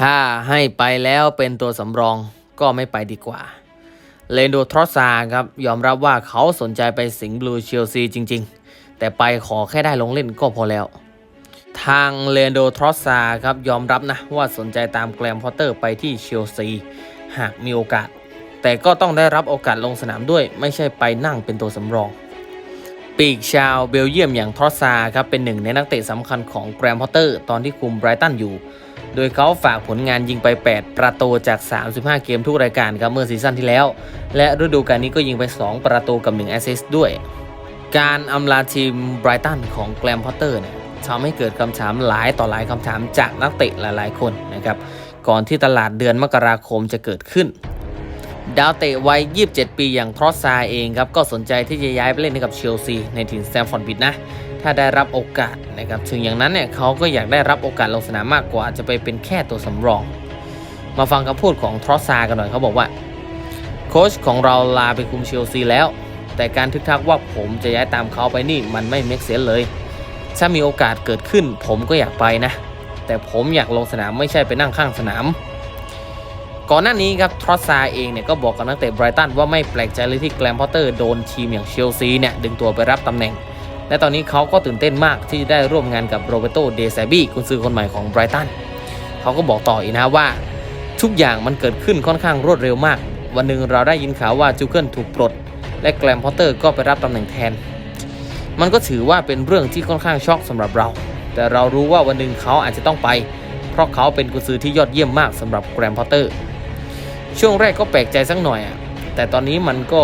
ถ้าให้ไปแล้วเป็นตัวสำรองก็ไม่ไปดีกว่า เลนโดทรอสซาครับ ยอมรับว่าเขาสนใจไปสิงห์บลูเชลซีจริง ๆ แต่ไปขอแค่ได้ลงเล่นก็พอแล้ว ทางเลนโดทรอสซาครับยอมรับนะว่าสนใจตามแกรมพอตเตอร์ไปที่เชลซีหากมีโอกาส แต่ก็ต้องได้รับโอกาสลงสนามด้วย ไม่ใช่ไปนั่งเป็นตัวสำรอง ปีกชาวเบลเยียมอย่างทรอสซาครับเป็นหนึ่งในนักเตะสำคัญของแกรมพอตเตอร์ ตอนที่คุมไบรตันอยู่ โดยเขาฝากผลงานยิงไป 8 ประตูจาก 35 เกมทุกรายการครับเมื่อซีซั่นที่แล้ว และฤดูกาลนี้ก็ยิงไป 2 ประตูกับ 1 แอสซิสต์ด้วย การอำลาทีมไบรตันของแกรมพอตเตอร์เนี่ยทำให้เกิดคำถามหลายต่อหลายคำถามจากนักเตะหลายๆ คนนะครับก่อนที่ตลาดเดือนมกราคมจะเกิดขึ้น ดาวเตะวัย 27 ปีอย่างทรอสซาเองครับ ก็สนใจที่จะย้ายไปเล่นให้กับเชลซีในถิ่นแซมฟอร์ดบิดนะ ถ้าได้รับโอกาสนะครับ ถึงอย่างนั้นเนี่ยเขาก็อยากได้รับโอกาสลงสนามมากกว่าจะไปเป็นแค่ตัวสำรอง มาฟังคำพูดของทรอสซากันหน่อยเขาบอกว่าโค้ชของเราลาไปคุมเชลซีแล้ว แต่การทึกทักว่าผมจะย้ายตามเขาไปนี่มันไม่เมกเซนเลย ถ้ามีโอกาสเกิดขึ้น ผมก็อยากไปนะ แต่ผมอยากลงสนามไม่ใช่ไปนั่งข้างสนาม ก่อนหน้านี้ครับทรอสซาเองเนี่ยก็บอกกับนักเตะไบรตันว่าไม่แปลกใจเลยที่แกรมพอตเตอร์โดนทีมอย่างเชลซีเนี่ยดึงตัวไปรับตำแหน่ง และตอนนี้เขาก็ตื่นเต้นมากที่ได้ร่วมงานกับโรเบโตเดซบี้กุนซือคนใหม่ของไบรตันเขาก็บอกต่ออีกนะว่า ทุกอย่างมันเกิดขึ้นค่อนข้างรวดเร็วมาก วันหนึ่งเราได้ยินข่าวว่าจูเกิลถูกปลด และแกรมพอตเตอร์ก็ไปรับตำแหน่งแทน มันก็ถือว่าเป็นเรื่องที่ค่อนข้างช็อกสำหรับเรา แต่เรารู้ว่าวันหนึ่งเขาอาจจะต้องไป เพราะเขาเป็นกุนซือที่ยอดเยี่ยมมากสำหรับแกรมพอตเตอร์ ช่วงแรกก็แปลกใจสักหน่อยอะแต่ตอนนี้มันก็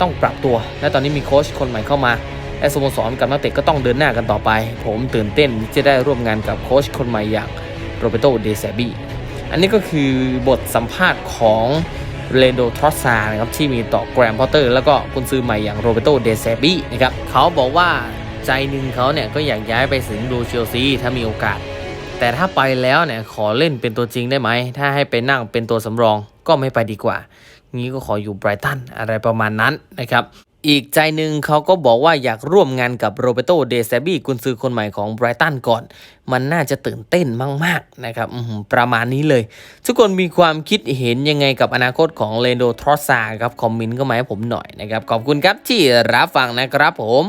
ต้องปรับตัว และตอนนี้มีโค้ชคนใหม่เข้ามาและสโมสรกับนักเตะก็ต้องเดินหน้ากันต่อไป ผมตื่นเต้นที่จะได้ร่วมงานกับโค้ชคนใหม่อย่างโรเบโตเดซบีอันนี้ก็คือบทสัมภาษณ์ของเรนโดทรอสซานะครับที่มีต่อแกรมพอตเตอร์ แล้วก็กุนซื้อใหม่อย่างโรเบโตเดซบีนะครับเขาบอกว่าใจหนึ่งเขาเนี่ยก็อยากย้ายไปสิงห์ดูเชลซีถ้ามีโอกาส แต่ถ้าไปแล้วเนี่ยขอเล่นเป็นตัวจริงได้ไหม ถ้าให้ไปนั่งเป็นตัวสำรองก็ไม่ไปดีกว่า งี้ก็ขออยู่ไบรตันอะไรประมาณนั้นนะครับอีกใจหนึ่งเขาก็บอกว่าอยากร่วมงานกับโรเบโตเดซาบีกุนซือคนใหม่ของไบรตันก่อน มันน่าจะตื่นเต้นมาก ๆ นะครับประมาณนี้เลย ทุกคนมีความคิดเห็นยังไงกับอนาคตของเลนโดทรอสซาครับ คอมเมนต์ก็มาให้ผมหน่อยนะครับ ขอบคุณครับที่รับฟังนะครับผม